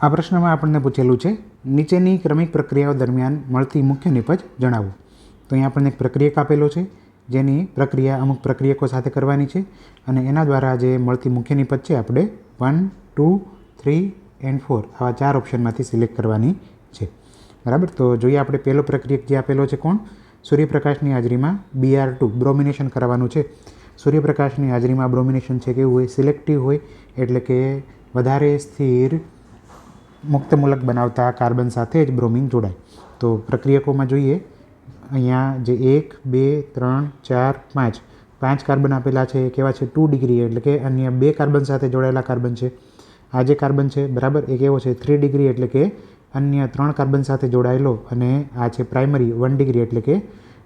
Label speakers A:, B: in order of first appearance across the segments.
A: આ પ્રશ્નમાં આપણને પૂછેલું છે, નીચેની ક્રમિક પ્રક્રિયાઓ દરમિયાન મળતી મુખ્ય નિપજ જણાવો. તો અહીંયા આપણને એક પ્રક્રિયક આપેલો છે, જેની પ્રક્રિયા અમુક પ્રક્રિયકો સાથે કરવાની છે અને એના દ્વારા જે મળતી મુખ્ય નિપજ છે, આપણે one two three and four આવા ચાર ઓપ્શનમાંથી સિલેક્ટ કરવાની છે. બરાબર? તો જોઈએ આપણે પહેલો પ્રક્રિયક જે આપેલો છે કોણ? સૂર્યપ્રકાશની હાજરીમાં બીઆર ટુ બ્રોમિનેશન કરવાનું છે. સૂર્યપ્રકાશની હાજરીમાં બ્રોમિનેશન છે કેવું હોય સિલેક્ટિવ હોય, એટલે કે વધારે સ્થિર મુક્તમૂલક બનાવતા કાર્બન સાથે જ બ્રોમિન જોડાય. તો પ્રક્રિયકોમાં જોઈએ, અહીંયા જે એક, બે, ત્રણ, ચાર, પાંચ પાંચ કાર્બન આપેલા છે, એ કેવા છે? ટુ ડિગ્રી, એટલે કે અન્ય બે કાર્બન સાથે જોડાયેલા કાર્બન છે. આ જે કાર્બન છે, બરાબર, એ કેવો છે? થ્રી ડિગ્રી, એટલે કે અન્ય ત્રણ કાર્બન સાથે જોડાયેલો અને આ છે પ્રાઇમરી, વન ડિગ્રી, એટલે કે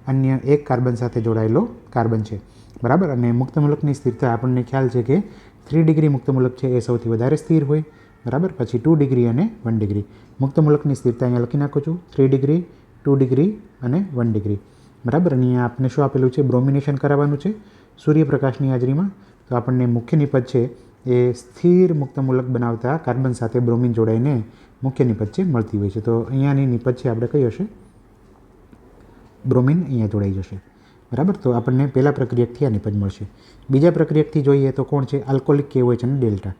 A: અન્ય એક કાર્બન સાથે જોડાયેલો કાર્બન છે. બરાબર? અને મુક્તમૂલકની સ્થિરતા આપણને ખ્યાલ છે કે થ્રી ડિગ્રી મુક્તમૂલક છે, એ સૌથી વધારે સ્થિર હોય. બરાબર? પછી ટુ ડિગ્રી અને વન ડિગ્રી મુક્તમૂલકની સ્થિરતા અહીંયા લખી નાખું છું. થ્રી ડિગ્રી ટુ ડિગ્રી અને વન ડિગ્રી બરાબર? અહીંયા આપને શું આપેલું છે? બ્રોમિનેશન કરાવવાનું છે સૂર્યપ્રકાશની હાજરીમાં. તો આપણને મુખ્ય નિપજ છે એ સ્થિર મુક્તમૂલક બનાવતા કાર્બન સાથે બ્રોમિન જોડાઈને મુખ્ય નિપજ છે મળતી હોય છે. તો અહીંયાની નિપજ છે, આપણે કઈ હશે? બ્રોમિન અહીંયા જોડાઈ જશે. બરાબર? તો આપણને પહેલા પ્રક્રિયકથી આ નિપજ મળશે. બીજા પ્રક્રિયકથી જોઈએ તો કોણ છે? આલ્કોલિક છે અને ડેલ્ટા.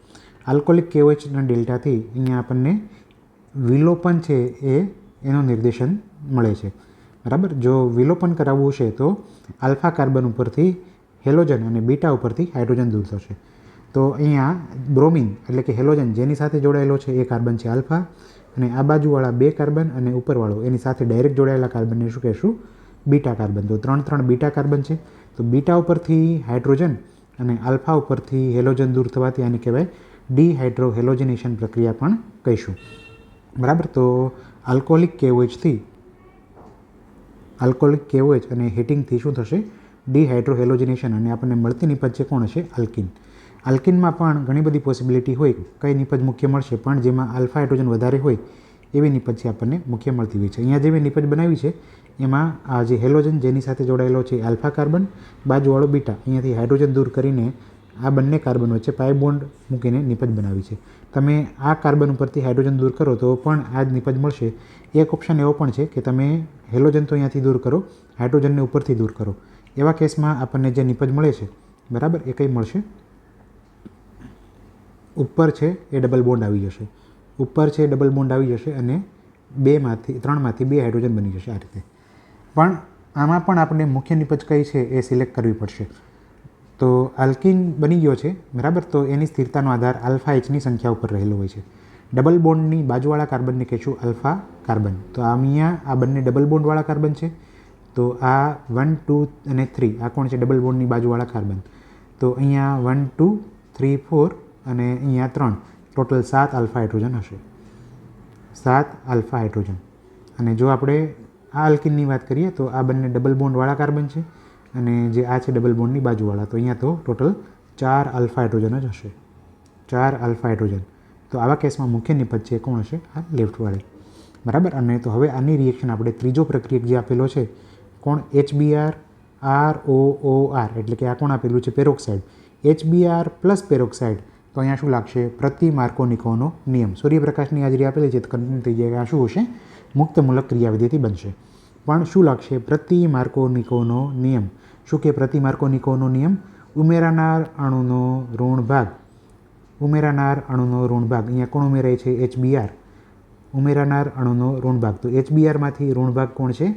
A: આલ્કોલિક કેવેચના ડેલ્ટાથી અહીંયા આપણને વિલોપન છે એ, એનું નિર્દેશન મળે છે. બરાબર? જો વિલોપન કરાવવું છે તો આલ્ફા કાર્બન ઉપરથી હેલોજન અને બીટા ઉપરથી હાઇડ્રોજન દૂર થશે. તો અહીંયા બ્રોમિન એટલે કે હેલોજન જેની સાથે જોડાયેલો છે એ કાર્બન છે આલ્ફા અને આ બાજુવાળા બે કાર્બન અને ઉપરવાળો એની સાથે ડાયરેક્ટ જોડાયેલા કાર્બનને શું કહેશું? બીટા કાર્બન. તો ત્રણ ત્રણ બીટા કાર્બન છે. તો બીટા ઉપરથી હાઇડ્રોજન અને આલ્ફા ઉપરથી હેલોજન દૂર થવાથી આને કહેવાય ડીહાઇડ્રો હેલોજનેશન પ્રક્રિયા પણ કહીશું. બરાબર? તો આલ્કોહોલિક કેઓએચથી આલ્કોહોલિક કેઓએચ અને હીટિંગથી શું થશે? ડીહાઇડ્રો હેલોજનેશન અને આપણને મળતી નિપજ છે કોણ હશે? આલ્કિન. આલ્કિનમાં પણ ઘણી બધી પોસિબિલિટી હોય, કઈ નિપજ મુખ્ય મળશે, પણ જેમાં આલ્ફા હાઇડ્રોજન વધારે હોય, એવી નિપજ છે આપણને મુખ્ય મળતી હોય છે. અહીંયા જે મેં નિપજ બનાવી છે, એમાં આ જે હેલોજન જેની સાથે જોડાયેલો છે આલ્ફા કાર્બન, બાજુવાળો બીટા. અહીંયાથી હાઇડ્રોજન દૂર કરીને આ બંને કાર્બન વચ્ચે પાઈ બોન્ડ મૂકીને નિપજ બનાવી છે. તમે આ કાર્બન ઉપરથી હાઇડ્રોજન દૂર કરો તો પણ આ જ નિપજ મળશે. એક ઓપ્શન એવો પણ છે કે તમે હેલોજન તો અહીંયાથી દૂર કરો, હાઇડ્રોજનને ઉપરથી દૂર કરો. એવા કેસમાં આપણને જે નિપજ મળે છે, બરાબર, એ કંઈ મળશે? ઉપર છે એ ડબલ બોન્ડ આવી જશે. ઉપર છે ડબલ બોન્ડ આવી જશે અને બેમાંથી, ત્રણમાંથી બે હાઇડ્રોજન બની જશે આ રીતે. પણ આમાં પણ આપણે મુખ્ય નિપજ કઈ છે એ સિલેક્ટ કરવી પડશે. તો આલ્કિન બની ગયો છે, બરાબર? તો એની સ્થિરતાનો આધાર આલ્ફા એચની સંખ્યા ઉપર રહેલો હોય છે. ડબલ બોન્ડની બાજુવાળા કાર્બનને કહેશું આલ્ફા કાર્બન. તો અહીંયા આ બંને ડબલ બોન્ડવાળા કાર્બન છે. તો આ વન, ટુ અને થ્રી, આ કોણ છે? ડબલ બોન્ડની બાજુવાળા કાર્બન. તો અહીંયા વન, ટુ, થ્રી, ફોર અને અહીંયા ત્રણ. ટોટલ સાત આલ્ફા હાઇડ્રોજન હશે. સાત આલ્ફા હાઇડ્રોજન. અને જો આપણે આ આલ્કિનની વાત કરીએ તો આ બંને ડબલ બોન્ડવાળા કાર્બન છે. અને જે આ છે ડબલ બોન્ડની બાજુવાળા, તો અહીંયા તો ટોટલ ચાર આલ્ફા હાઇડ્રોજન જ હશે. ચાર આલ્ફા હાઇડ્રોજન. તો આવા કેસમાં મુખ્ય નિપજ છે કોણ હશે? આ લેફ્ટવાળી. બરાબર? અને તો હવે આની રિએક્શન આપણે ત્રીજો પ્રક્રિયક જે આપેલો છે, કોણ? HBR R O O R એટલે કે આ કોણ આપેલું છે? પેરોક્સાઇડ એચબીઆર પ્લસ પેરોક્સાઇડ તો અહીંયા શું લાગશે? પ્રતિ માર્કોનિકોનો નિયમ. સૂર્યપ્રકાશની હાજરી આપેલી છે, તો કન્ફર્મ થઈ જાય આ શું હશે? મુક્ત મૂલક ક્રિયાવિધિથી બનશે. પણ શું લાગશે પ્રતિ માર્કોનિકોનો નિયમ? શું કે પ્રતિ માર્કોનિકોનો નિયમ? ઉમેરાનાર અણુનો ઋણ ભાગ. ઉમેરાનાર અણુનો ઋણ ભાગ. અહીંયા કોણ ઉમેરાય છે? એચબીઆર. ઉમેરાનાર અણુનો ઋણ ભાગ. તો એચબીઆરમાંથી ઋણ ભાગ કોણ છે?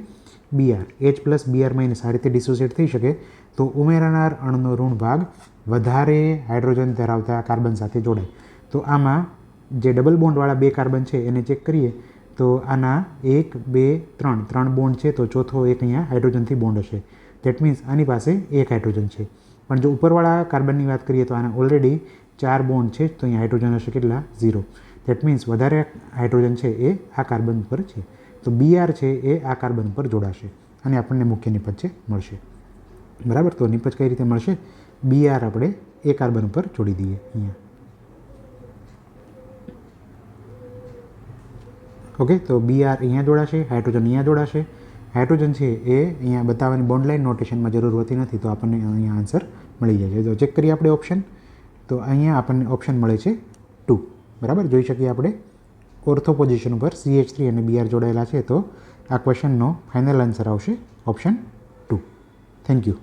A: BR. H plus BR minus. આ રીતે ડિસોસિએટ થઈ શકે. તો ઉમેરાનાર અણુનો ઋણ ભાગ વધારે હાઇડ્રોજન ધરાવતા કાર્બન સાથે જોડાય. તો આમાં જે ડબલ બોન્ડવાળા બે કાર્બન છે એને ચેક કરીએ. તો આના એક, બે, ત્રણ ત્રણ બોન્ડ છે, તો ચોથો એક અહીંયા હાઇડ્રોજનથી બોન્ડ હશે. દેટ મીન્સ આની પાસે એક હાઇડ્રોજન છે. પણ જો ઉપરવાળા કાર્બનની વાત કરીએ તો આના ઓલરેડી ચાર બોન્ડ છે, તો અહીંયા હાઇડ્રોજન હશે કેટલા? ઝીરો દેટ મીન્સ વધારે હાઇડ્રોજન છે એ આ કાર્બન પર છે. તો બીઆર છે એ આ કાર્બન પર જોડાશે. અને આપણને મુખ્ય નિપજ છે, મળશે. બરાબર? તો નિપજ કઈ રીતે મળશે? બીઆર આપણે એ કાર્બન ઉપર જોડી દઈએ અહીંયા. ઓકે, તો બી આર અહીંયા જોડાશે હાઇડ્રોજન અહીંયા જોડાશે હાઇડ્રોજન છે એ અહીંયા બતાવવાની બોન્ડ લાઇન નોટેશનમાં જરૂર હોતી નથી, તો આપણને અહીંયા આન્સર મળી જાય છે. તો ચેક કરીએ આપણે ઓપ્શન તો અહીંયા આપણને ઓપ્શન મળે છે ટુ બરાબર? જોઈ શકીએ આપણે. ઓર્થો પોઝિશન ઉપર સીએચ થ્રી અને બીઆર જોડાયેલા છે, તો આ ક્વેશ્ચનનો ફાઇનલ આન્સર આવશે ઓપ્શન ટુ થેન્ક યુ